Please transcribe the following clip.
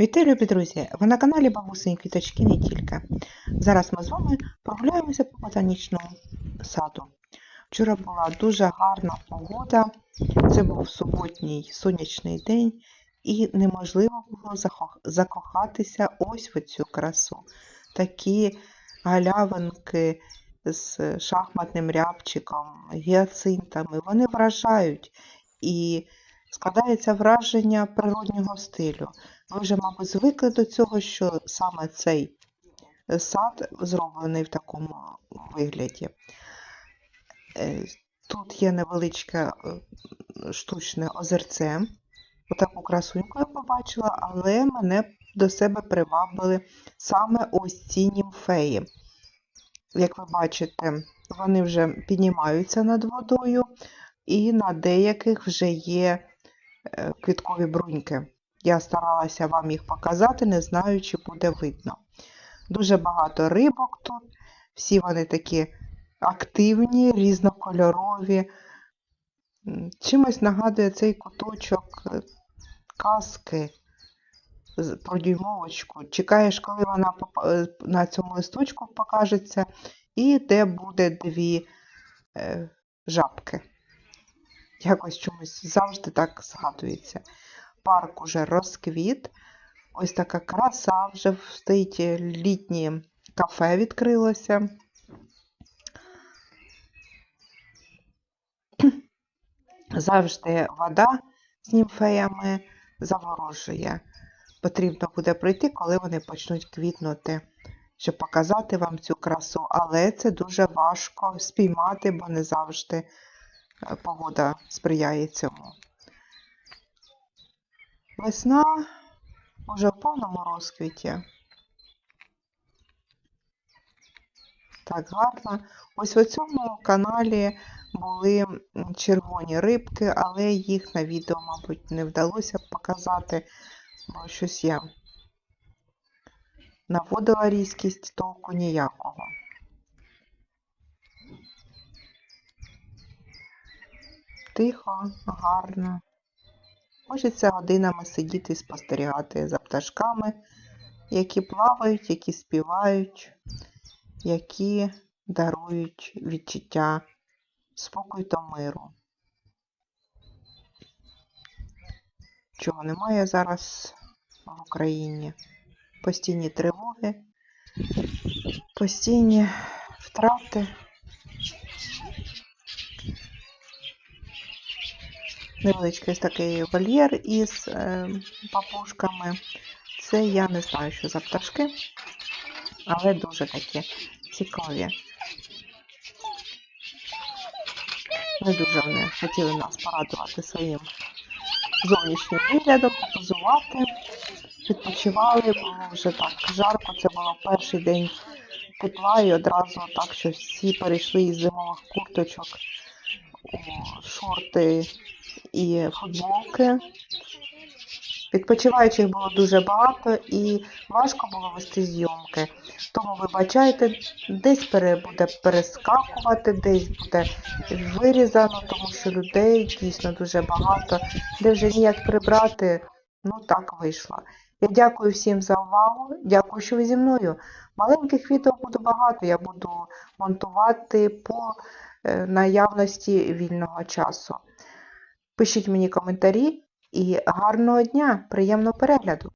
Вітаю, любі друзі! Ви на каналі Бабусині Квіточки не тільки. Зараз ми з вами прогуляємося по ботанічному саду. Вчора була дуже гарна погода, це був суботній сонячний день, і неможливо було закохатися ось в цю красу. Такі галявинки з шахматним рябчиком, гіацинтами, вони вражають і складається враження природнього стилю. Ви вже, мабуть, звикли до цього, що саме цей сад зроблений в такому вигляді. Е, Тут є невеличке е, штучне озерце. Отаку красуньку я побачила, але мене до себе привабили саме ось ці німфеї. Як ви бачите, вони вже піднімаються над водою, і на деяких вже є е, квіткові бруньки. Я старалася вам їх показати, не знаю, чи буде видно. Дуже багато рибок тут, всі вони такі активні, різнокольорові. Чимось нагадує цей куточок е, казки про дюймовочку. Чекаєш, коли вона е, на цьому листочку покажеться, і де буде дві е, жабки. Якось чомусь завжди так згадується парк уже розквіт. Ось така краса, вже стоїть літнє кафе відкрилося. Завжди вода з німфеями заворожує. Потрібно буде пройти, коли вони почнуть квітнути, щоб показати вам цю красу. Але це дуже важко спіймати, бо не завжди е, погода сприяє цьому. Весна уже в повному розквіті. Так гарно. Ось в цьому каналі були червоні рибки, але їх на відео, мабуть, не вдалося показати, бо щось я наводила різкість толку ніякого. Тихо, гарно. Хочеться годинами сидіти і спостерігати за пташками, які плавають, які співають, які дарують відчуття спокою та миру. Чого немає зараз в Україні? Постійні тривоги, постійні втрати. Невеличкий такий вольєр із е, папушками. Це я не знаю, що за пташки, але дуже такі цікаві. Не дуже вони хотіли нас порадувати своїм зовнішнім виглядом, позувати, відпочивали, було вже так жарко, це було перший день тепла і одразу так, що всі перейшли із зимових курточок шорти і футболки. Відпочиваючих було дуже багато і важко було вести зйомки. Тому вибачайте, десь пере, буде перескакувати, десь буде вирізано, тому що людей дійсно дуже багато, де вже ніяк прибрати, ну так вийшло. Я дякую всім за увагу, дякую, що ви зі мною. Маленьких відео буде багато, я буду монтувати по наявності вільного часу. Пишіть мені коментарі і гарного дня, приємного перегляду!